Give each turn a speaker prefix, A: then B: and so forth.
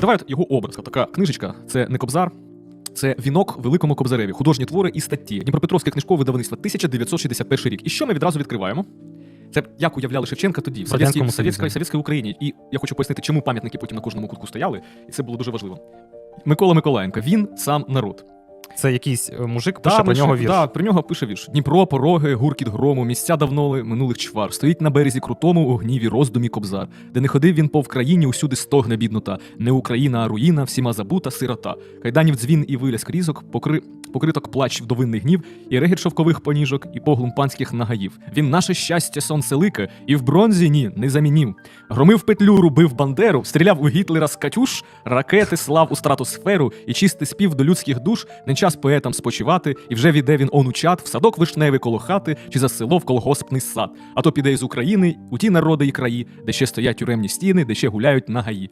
A: Давай от його образ. Така книжечка, це не кобзар. Це вінок великому кобзареві, художні твори і статті. Дніпропетровське книжкове видавництво 1961 рік. І що ми відразу відкриваємо? Це як уявляли Шевченка тоді, в совєтській, совєтській Україні. І я хочу пояснити, чому пам'ятники потім на кожному кутку стояли, і це було дуже важливо. Микола Миколаєнко, він сам народ.
B: Це якийсь е, мужик пише про нього вірш.
A: Да, про нього пише вірш. Дніпро, пороги, гуркіт грому, місця давно минулих чвар. Стоїть на березі крутому у гніві роздумі кобзар. Де не ходив він по Вкраїні, усюди стогне біднота. Не Україна, а руїна, всіма забута сирота. Кайданів дзвін і виляск різок, покри... покриток плач вдовинний гнів, і регіт шовкових поніжок, і поглум панських нагаїв. Він наше щастя сонце лике, і в бронзі ні, не замінів. Громив петлюру, бив бандеру, стріляв у Гітлера з Катюш, ракети слав у стратосферу, і чистий спів до людських душ, не час поетам спочивати, і вже віде він он у чат, в садок вишневий коло хати, чи за село в колгоспний сад. А то піде із України у ті народи і краї, де ще стоять тюремні стіни, де ще гуляють нагаї.